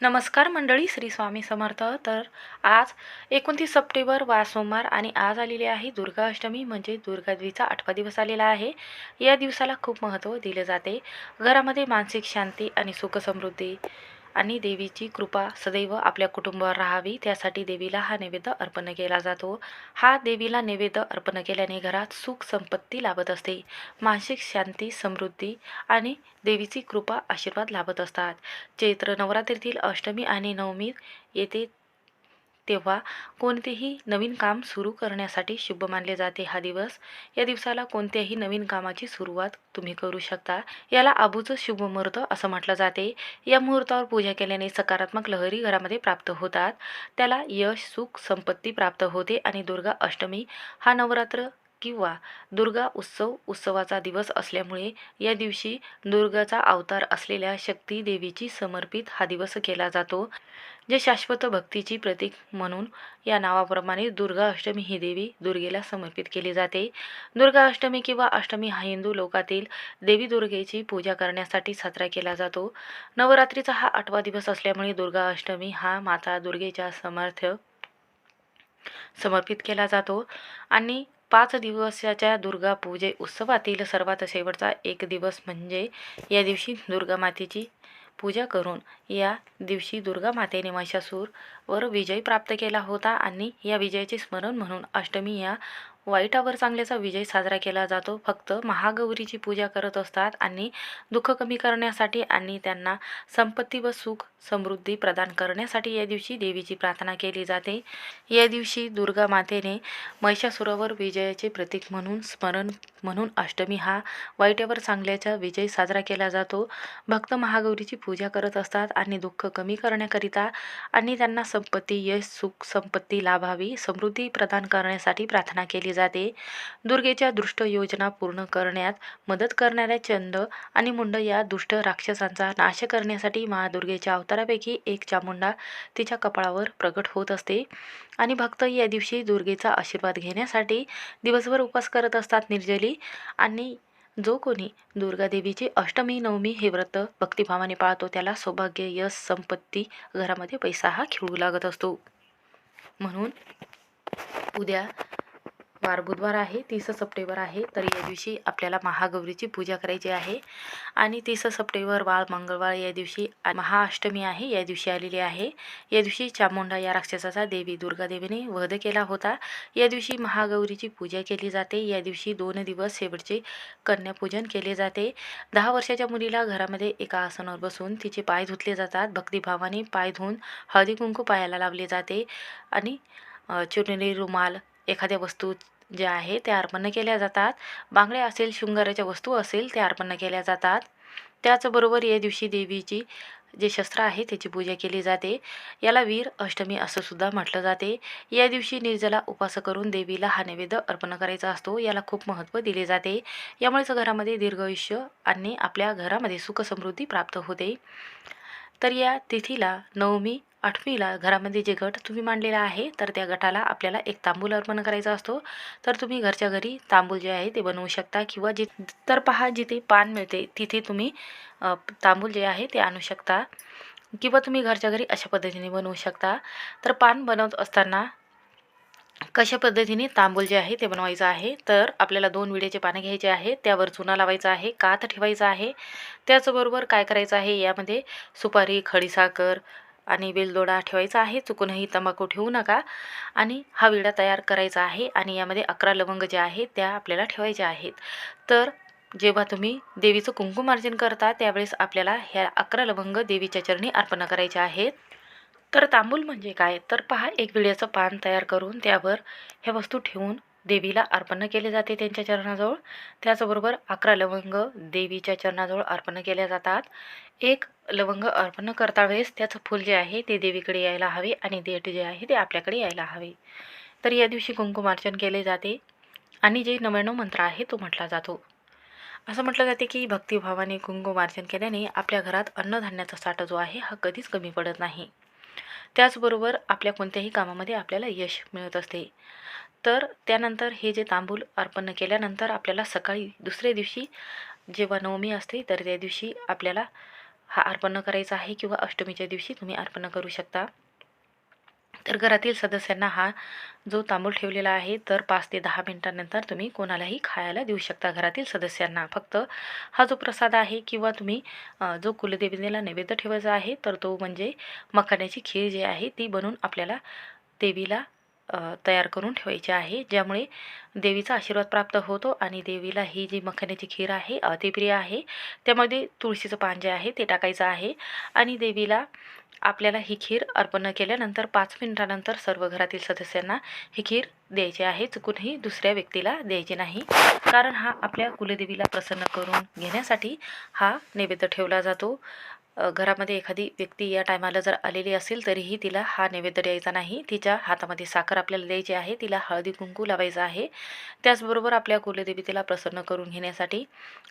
नमस्कार मंडळी श्री स्वामी समर्थ. तर आज एकोणतीस सप्टेंबर वा सोमवार आणि आज आलेली आहे दुर्गा अष्टमी म्हणजे दुर्गादेवीचा आठवा दिवस आलेला आहे. या दिवसाला खूप महत्त्व दिले जाते. घरामध्ये मानसिक शांती आणि सुखसमृद्धी आणि देवीची कृपा सदैव आपल्या कुटुंबावर राहावी. त्यासाठी देवीला हा नैवेद्य अर्पण केला जातो. हा देवीला नैवेद्य अर्पण केल्याने घरात सुख संपत्ती लाभत असते. मानसिक शांती समृद्धी आणि देवीची कृपा आशीर्वाद लाभत असतात. चैत्र नवरात्रीतील अष्टमी आणि नवमी येते तेव्हा कोणतेही नवीन काम सुरू करण्यासाठी शुभ मानले जाते हा दिवस. या दिवसाला कोणत्याही नवीन कामाची सुरुवात तुम्ही करू शकता. याला आबूचं शुभ मुहूर्त असं म्हटलं जाते. या मुहूर्तावर पूजा केल्याने सकारात्मक लहरी घरामध्ये प्राप्त होतात. त्याला यश सुख संपत्ती प्राप्त होते आणि दुर्गा अष्टमी हा नवरात्र किंवा दुर्गा उत्सव उत्सवाचा दिवस असल्यामुळे या दिवशी दुर्गाचा अवतार असलेल्या शक्ती देवीची समर्पित हा दिवस केला जातो जे शाश्वत भक्तीची प्रतीक म्हणून या नावाप्रमाणे दुर्गा अष्टमी ही देवी दुर्गेला समर्पित केली जाते. दुर्गा अष्टमी किंवा अष्टमी हा हिंदू लोकातील देवी दुर्गेची पूजा करण्यासाठी साजरा केला जातो. नवरात्रीचा हा आठवा दिवस असल्यामुळे दुर्गा अष्टमी हा माता दुर्गेच्या समर्थ समर्पित केला जातो. आणि पाच दिवसाच्या दुर्गा पूजे उत्सवातील सर्वात शेवटचा एक दिवस म्हणजे या दिवशी दुर्गा मातेची पूजा करून या दिवशी दुर्गा मातेने महिषासूरवर विजय प्राप्त केला होता आणि या विजयाचे स्मरण म्हणून अष्टमी या वाईटावर चांगल्याचा विजय साजरा केला जातो. फक्त महागौरीची पूजा करत असतात आणि दुःख कमी करण्यासाठी आणि त्यांना संपत्ती व सुख समृद्धी प्रदान करण्यासाठी या दिवशी देवीची प्रार्थना केली जाते. या दिवशी दुर्गा मातेने महिषासुरावर विजयाचे प्रतीक म्हणून स्मरण म्हणून अष्टमी हा वाईटावर चांगल्याचा विजय साजरा केला जातो. भक्त महागौरीची पूजा करत असतात आणि दुःख कमी करण्याकरिता आणि त्यांना संपत्ती यश सुख संपत्ती लाभावी समृद्धी प्रदान करण्यासाठी प्रार्थना केली जाते. दुर्गेच्या दुष्ट योजना पूर्ण करण्यात मदत करणाऱ्या चंद आणि मुंड या दुष्ट राक्षसांचा नाश करण्यासाठी महादुर्गेच्या अवतारापैकी एक चामुंडा तिच्या कपाळावर प्रगट होत असते. आणि भक्त या दिवशी दुर्गेचा आशीर्वाद घेण्यासाठी दिवसभर उपवास करत असतात निर्जली. आणि जो कोणी दुर्गादेवीची अष्टमी नवमी हे व्रत भक्तिभावाने पाळतो त्याला सौभाग्य यश संपत्ती घरामध्ये पैसा हा खेळू लागत असतो. म्हणून उद्या वार बुधवार आहे तीस सप्टेंबर आहे तर या दिवशी आपल्याला महागौरीची पूजा करायची आहे. आणि तीस सप्टेंबर वाळ मंगळवार या दिवशी महाअष्टमी आहे या दिवशी आलेली आहे. या दिवशी चामुंडा या राक्षसाचा देवी दुर्गादेवीने वध केला होता. या दिवशी महागौरीची पूजा केली जाते. या दिवशी दोन दिवस शेवटचे कन्यापूजन केले जाते. दहा वर्षाच्या मुलीला घरामध्ये एका आसनावर बसून तिचे पाय धुतले जातात. भक्तिभावाने पाय धुवून हळदी कुंकू पायाला लावले जाते. आणि चुनरी रुमाल एखाद्या वस्तू ज्या आहे त्या अर्पण केल्या जातात. बांगड्या असेल शृंगाराच्या वस्तू असेल त्या अर्पण केल्या जातात. त्याचबरोबर या दिवशी देवीची जे शस्त्र आहे त्याची पूजा केली जाते. याला वीर अष्टमी असं सुद्धा म्हटलं जाते. या दिवशी निर्जला उपास करून देवीला हा नैवेद्य अर्पण करायचा असतो. याला खूप महत्त्व दिले जाते. यामुळेच घरामध्ये दीर्घायुष्य आणि आपल्या घरामध्ये सुखसमृद्धी प्राप्त होते. तर या तिथीला नवमी आठवीला घरामध्ये जे गट तुम्ही मांडलेला आहे तर त्या गटाला आपल्याला एक तांबूल अर्पण करायचा असतो. तर तुम्ही घरच्या घरी तांबूल जे आहे ते बनवू शकता किंवा जि तर पहा जिथे पान मिळते तिथे तुम्ही तांबूल जे आहे ते आणू शकता. किंवा तुम्ही घरच्या घरी अशा पद्धतीने बनवू शकता. तर पान बनवत असताना कशा पद्धतीने तांबूल जे आहे ते बनवायचं आहे तर आपल्याला दोन विड्याचे पानं घ्यायचे आहे त्यावर चुना लावायचा आहे कात ठेवायचा आहे. त्याचबरोबर काय करायचं आहे यामध्ये सुपारी खडीसाखर आणि वेलदोडा ठेवायचा आहे. चुकूनही तंबाखू ठेवू नका. आणि हा विडा तयार करायचा आहे आणि यामध्ये अकरा लवंग ज्या आहेत त्या आपल्याला ठेवायच्या आहेत. तर जेव्हा तुम्ही देवीचं कुंकुमार्जन करता त्यावेळेस आपल्याला ह्या अकरा लवंग देवीच्या चरणी अर्पण करायच्या आहेत. तर तांबूल म्हणजे काय? तर पहा एक विड्याचं पान तयार करून त्यावर ह्या वस्तू ठेवून देवीला अर्पण केले जाते त्यांच्या चरणाजवळ. त्याचबरोबर अकरा लवंग देवीच्या चरणाजवळ अर्पण केल्या जातात. एक लवंग अर्पण करता वेळेस त्याचं फूल जे आहे ते देवीकडे यायला हवे आणि देठ जे आहे ते आपल्याकडे यायला हवे. तर या दिवशी कुंकुमार्चन केले जाते आणि जे नव्याण्णव मंत्र आहे तो म्हटला जातो. असं म्हटलं जाते की भक्तिभावाने कुंकुमार्चन केल्याने आपल्या घरात अन्नधान्याचा साठा जो आहे हा कधीच कमी पडत नाही. त्याचबरोबर आपल्या कोणत्याही कामामध्ये आपल्याला यश मिळत असते. तर त्यानंतर हे जे तांबूल अर्पण केल्यानंतर आपल्याला सकाळी दुसऱ्या दिवशी जेव्हा नवमी असते तर त्या दिवशी आपल्याला हा अर्पण करायचा आहे किंवा अष्टमीच्या दिवशी तुम्ही अर्पण करू शकता. तर घरातील सदस्यांना हा जो तांबूळ ठेवलेला आहे तर पाच ते दहा मिनटानंतर तुम्ही कोणालाही खायला देऊ शकता घरातील सदस्यांना. फक्त हा जो प्रसाद आहे किंवा तुम्ही जो कुलदेवीला नैवेद्य ठेवायचा आहे तर तो म्हणजे मखाण्याची खीर जी आहे ती बनवून आपल्याला देवीला तयार करून ठेवायची आहे ज्यामुळे देवीचा आशीर्वाद प्राप्त होतो आणि देवीला ही जी मखाण्याची खीर आहे अतिप्रिय आहे. त्यामध्ये तुळशीचं पान जे आहे ते टाकायचं आहे आणि देवीला आपल्याला ही खीर अर्पण केल्यानंतर पाच मिनिटानंतर सर्व घरातील सदस्यांना ही खीर द्यायची आहे. चुकूनही दुसऱ्या व्यक्तीला द्यायची नाही. कारण हा आपल्या कुलदेवीला प्रसन्न करून घेण्यासाठी हा नैवेद्य ठेवला जातो. घरामध्ये एखादी व्यक्ती या टायमाला जर आलेली असेल तरीही तिला हा नैवेद्य द्यायचा नाही. तिच्या हातामध्ये साखर आपल्याला द्यायची आहे तिला हळदी कुंकू लावायचा आहे. त्याचबरोबर आपल्या कुलदेवी तिला प्रसन्न करून घेण्यासाठी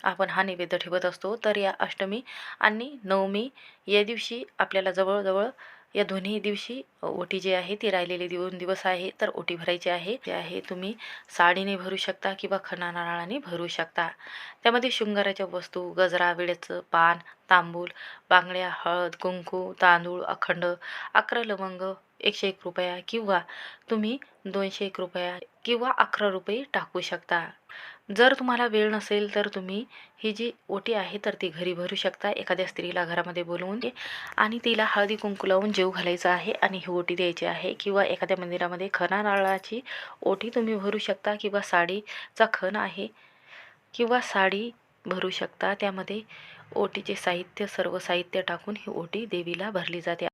आपण हा नैवेद्य ठेवत असतो. तर या अष्टमी आणि नवमी या दिवशी आपल्याला जवळजवळ या दोन्ही दिवशी ओटी जी आहे ती राहिलेली दोन दिवस आहे तर ओटी भरायची आहे. ते आहे तुम्ही साडीने भरू शकता किंवा खणा नारळाने भरू शकता. त्यामध्ये शृंगाराच्या वस्तू गजरा विड्याचं पान तांबूल बांगड्या हळद कुंकू तांदूळ अखंड अकरा लवंग एकशे एक रुपया किंवा तुम्ही दोनशे एक रुपया किंवा अकरा रुपये टाकू शकता. जर तुम्हाला वेळ नसेल तर तुम्ही ही जी ओटी आहे तर ती घरी भरू शकता एखाद्या स्त्रीला घरामध्ये बोलवून. आणि तिला हळदी कुंकू लावून जेव घालायचं आहे आणि ही ओटी द्यायची आहे किंवा एखाद्या मंदिरामध्ये खणा नारळाची ओटी तुम्ही भरू शकता किंवा साडीचा खण आहे किंवा साडी भरू शकता. त्यामध्ये ओटीचे साहित्य सर्व साहित्य टाकून ही ओटी देवीला भरली जाते.